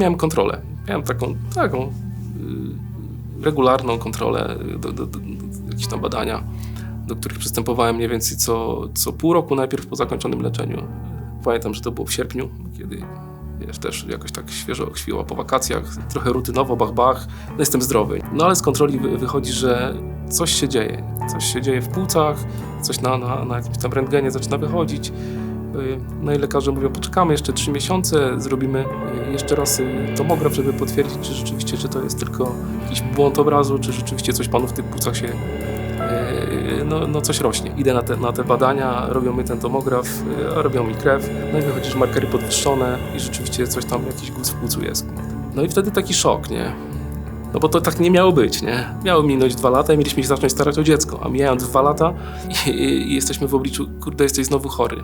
Miałem kontrolę. Miałem taką, taką y, regularną kontrolę, do, do, do, jakieś tam badania, do których przystępowałem mniej więcej co, co pół roku, najpierw po zakończonym leczeniu. Pamiętam, że to było w sierpniu, kiedy wiesz, też jakoś tak świeżo chwila po wakacjach, trochę rutynowo, bach, bach, no jestem zdrowy. No ale z kontroli wy, wychodzi, że coś się dzieje. Coś się dzieje w płucach, coś na, na, na jakimś tam rentgenie zaczyna wychodzić. No i lekarze mówią, poczekamy jeszcze trzy miesiące, zrobimy y, jeszcze raz y, tomograf, żeby potwierdzić, czy rzeczywiście, czy to jest tylko jakiś błąd obrazu, czy rzeczywiście coś panu w tych płucach się, y, no, no coś rośnie. Idę na te, na te badania, robią mi ten tomograf, robią mi krew, no i wychodzi, że markery podwyższone i rzeczywiście coś tam, jakiś guz w płucu jest. No i wtedy taki szok, nie? No bo to tak nie miało być, nie? Miało minąć dwa lata i mieliśmy się zacząć starać o dziecko, a mijają dwa lata i, i, i jesteśmy w obliczu, kurde, jesteś znowu chory.